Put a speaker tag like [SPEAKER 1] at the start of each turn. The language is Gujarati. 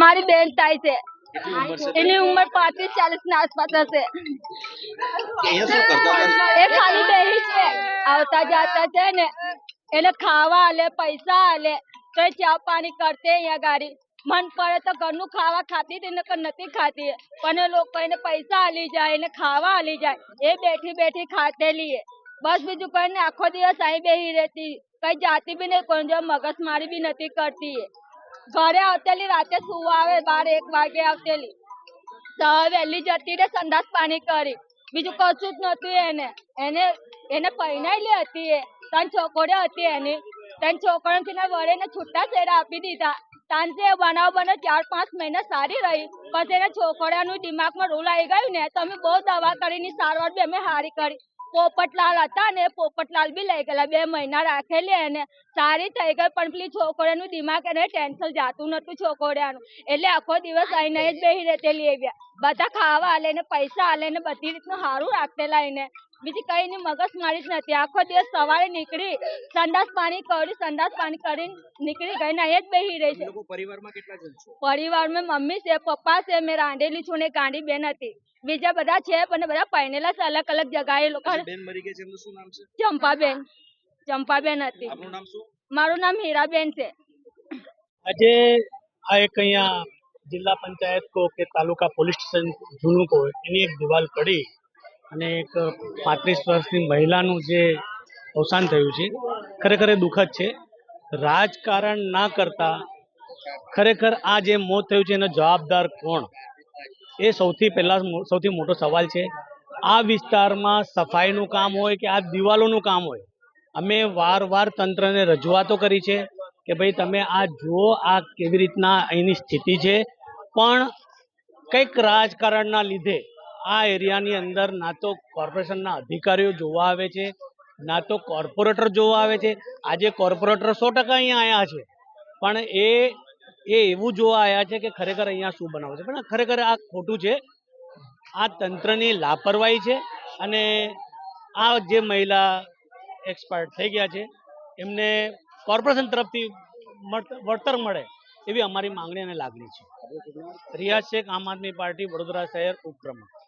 [SPEAKER 1] મારી બેન થાય છે. એની ઉંમર પાંત્રીસ ચાલીસ ના આસપાસ હશે. એ ખાલી બેહી છે. આવતા જાતા છે ને એને ખાવા આલે પૈસા આલે તો ચા પાણી કરતે અહીંયા ગાડી. મન પડે તો ઘરનું ખાવા ખાતી હતી નકર નથી ખાતી. પણ એ લોકો એને પૈસા આલી જાય એને ખાવા આલી જાય. એ બેઠી બેઠી ખાતેલી બસ બીજું કઈ આખો દિવસ અહીં બેહી રહેતી. કઈ જાતી બી નહીં કોઈ જો મગજમારી બી નથી કરતી ઘરે આવતેલી રાતે સુવા આવે, બાર એક વાગે આવતેલી. સવારે વહેલી જતી રે સંદાસ પાણી કરી. બીજું કશું જ નતું એને. એને એને પહેરાયેલી હતી એ. ત્રણ છોકરીઓ હતી એની. ત્રણ છોકરીઓથી વડે એને છૂટા છેડા આપી દીધા. સાંજે બનાવ બને ચાર પાંચ મહિના સારી રહી. પછી એના છોકરાનું દિમાગમાં રૂલ આવી ગયું ને, તો અમે બહુ દવા કરીને સારવાર બી અમે સારી કરી. પોપટલાલ હતા ને પોપટલાલ બી લઈ ગયેલા, બે મહિના રાખેલી એને. સારી થઈ ગઈ, પણ પેલી છોકરાનું દિમાગ એને ટેન્શન જાતું નતું છોકરાનું એટલે આખો દિવસ આઈને જ બેહી રહેતેલી બધા ખાવા હાલે ને, પૈસા હાલે ને, બધી રીતનું સારું રાખતેલા એને. બીજી કઈ ની મગજ મારી જ નથી. આખો દિવસ સવારે નીકળી સંડાસ પાણી કરી સંડાસ પાણી કરી નીકળી ગઈ ને અહીંયા જ બેહી રહી છે.
[SPEAKER 2] લોકો પરિવારમાં કેટલા જણ છો?
[SPEAKER 1] પરિવારમાં મમ્મી છે પપ્પા છે મેં રાંધેલી છું ને ગાંડી બેન હતી. બીજા બધા છે પણ બધા પહેરેલા છે અલગ અલગ જગાએ લોકો
[SPEAKER 2] બેન મરી ગઈ છે એમનું શું નામ છે?
[SPEAKER 1] ચંપાબેન. ચંપાબેન હતી.
[SPEAKER 2] આપનું નામ શું?
[SPEAKER 1] મારું નામ હીરાબેન છે.
[SPEAKER 3] આજે આ એક અહીંયા જિલ્લા પંચાયત કો કે તાલુકા પોલીસ સ્ટેશન જૂનું કો એની એક દિવાલ પડી. અને એક પાંત્રીસ વર્ષની મહિલાનું જે અવસાન થયું છે, ખરેખર એ દુઃખદ છે. રાજકારણ ના કરતા ખરેખર આ જે મોત થયું છે, એનો જવાબદાર કોણ? એ સૌથી પહેલાં સૌથી મોટો સવાલ છે. આ વિસ્તારમાં સફાઈનું કામ હોય કે આ દિવાલોનું કામ હોય? અમે વાર વાર તંત્રને રજૂઆતો કરી છે કે ભાઈ તમે આ જુઓ, આ કેવી રીતના અહીંની સ્થિતિ છે. પણ કંઈક રાજકારણના લીધે આ એરિયાની અંદર ના તો કોર્પોરેશનના અધિકારીઓ જોવા આવે છે, ના તો કોર્પોરેટર જોવા આવે છે. આજે કોર્પોરેટર સો ટકા અહીંયા આવ્યા છે. પણ એ એ એવું જોવા આવ્યા છે કે ખરેખર અહીંયા શું બનાવે છે? પણ ખરેખર આ ખોટું છે. આ તંત્રની લાપરવાહી છે અને આ જે મહિલા એક્સપાયર્ડ થઈ ગયા છે, એમને કોર્પોરેશન તરફથી વળતર મળે એવી અમારી માંગણી અને લાગણી છે. રિયાઝ શેખ આમ આદમી પાર્ટી વડોદરા શહેર ઉપપ્રમુખ